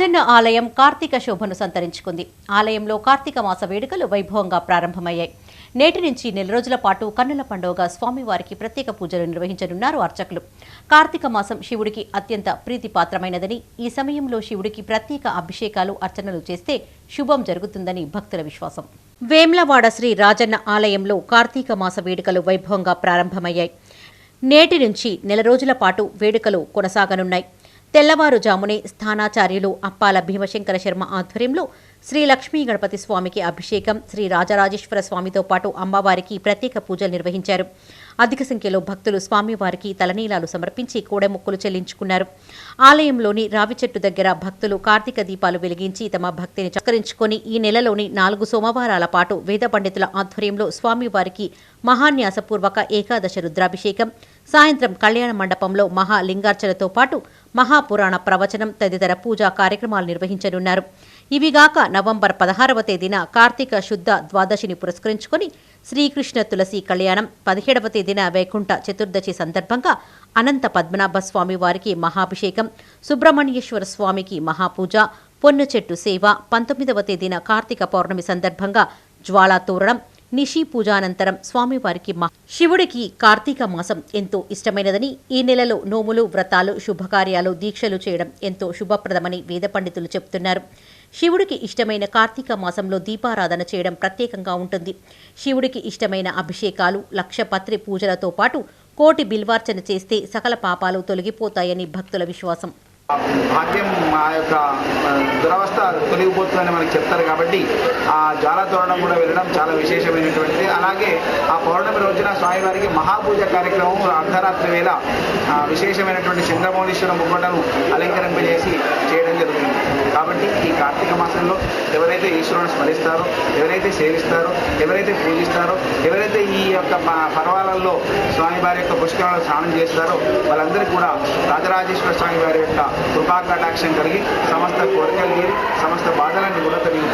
రాజన్న ఆలయం కార్తీక శోభను సంతరించుకుంది. ఆలయంలో కార్తీక మాస వేడుకలు వైభవంగా ప్రారంభమయ్యాయి. నేటి నుంచి నెల రోజుల పాటు కన్నుల పండుగగా స్వామివారికి ప్రత్యేక పూజలు నిర్వహించనున్నారు అర్చకులు. కార్తీక మాసం శివుడికి అత్యంత ప్రీతిపాత్రమైనదని ఈ సమయంలో శివుడికి ప్రత్యేక అభిషేకాలు అర్చనలు చేస్తే శుభం జరుగుతుందని భక్తుల విశ్వాసం. వేమ్లవాడ శ్రీ రాజన్న ఆలయంలో కార్తీక మాస వేడుకలు వైభవంగా ప్రారంభమయ్యాయి. నేటి నుంచి నెల రోజుల పాటు వేడుకలు కొనసాగనున్నాయి. తెల్లవారుజామునే స్థానాచార్యులు అప్పాల భీమశంకర శర్మ ఆధ్వర్యంలో శ్రీ లక్ష్మీ గణపతి స్వామికి అభిషేకం శ్రీ రాజరాజేశ్వర స్వామితో పాటు అమ్మవారికి ప్రత్యేక పూజలు నిర్వహించారు. అధిక సంఖ్యలో భక్తులు స్వామివారికి తలనీలాలు సమర్పించి కూడెముక్కులు చెల్లించుకున్నారు. ఆలయంలోని రావి చెట్టు దగ్గర భక్తులు కార్తీక దీపాలు వెలిగించి తమ భక్తిని చక్కరించుకొని ఈ నెలలోని నాలుగు సోమవారాల పాటు వేద పండితుల ఆధ్వర్యంలో స్వామివారికి మహాన్యాసపూర్వక ఏకాదశ రుద్రాభిషేకం సాయంత్రం కళ్యాణ మండపంలో మహాలింగార్చనతో పాటు మహాపురాణ ప్రవచనం తదితర పూజా కార్యక్రమాలు నిర్వహించనున్నారు. ఇవిగాక నవంబర్ పదహారవ తేదీన కార్తీక శుద్ధ ద్వాదశిని పురస్కరించుకొని శ్రీకృష్ణ తులసి కళ్యాణం పదిహేడవ తేదీన వైకుంఠ చతుర్దశి సందర్భంగా అనంత పద్మనాభ స్వామి వారికి మహాభిషేకం సుబ్రహ్మణ్యేశ్వర స్వామికి మహాపూజ పొన్ను చెట్టు సేవ పంతొమ్మిదవ తేదీన కార్తీక పౌర్ణమి సందర్భంగా జ్వాలా తోరణం నిషి పూజానంతరం స్వామివారికి మా శివుడికి కార్తీక మాసం ఎంతో ఇష్టమైనదని ఈ నెలలో నోములు వ్రతాలు శుభకార్యాలు దీక్షలు చేయడం ఎంతో శుభప్రదమని వేద పండితులు చెబుతున్నారు శివుడికి ఇష్టమైన కార్తీక మాసంలో దీపారాధన చేయడం ప్రత్యేకంగా ఉంటుంది. శివుడికి ఇష్టమైన అభిషేకాలు లక్షపత్రి పూజలతో పాటు కోటి బిల్వార్చన చేస్తే సకల పాపాలు తొలగిపోతాయని భక్తుల విశ్వాసం. భాగ్యం ఆ యొక్క దురవస్థ తొలగిపోతుందని మనకి చెప్తారు కాబట్టి ఆ జ్వాల తోరణం కూడా వెళ్ళడం చాలా విశేషమైనటువంటిది. అలాగే ఆ పౌర్ణమి రోజున స్వామివారికి మహాపూజ కార్యక్రమం అర్ధరాత్రి వేళ ఆ, విశేషమైనటువంటి చంద్రమౌళీశ్వర ముగ్గటను అలంకరింపజేసి చేయడం జరుగుతుంది. కార్తీక ఎవరైతే ఈశ్వరుని స్మరిస్తారో ఎవరైతే సేవిస్తారో ఎవరైతే పూజిస్తారో ఎవరైతే ఈ యొక్క పర్వాలల్లో పర్వాలలో స్వామివారి యొక్క పుష్కరంలో స్నానం చేస్తారో వాళ్ళందరూ కూడా రాజరాజేశ్వర స్వామి వారి యొక్క కృపా కటాక్షం కలిగి సమస్త కోరికలు తీరి సమస్త బాధలన్నీ కూడా తొలగిపోతారు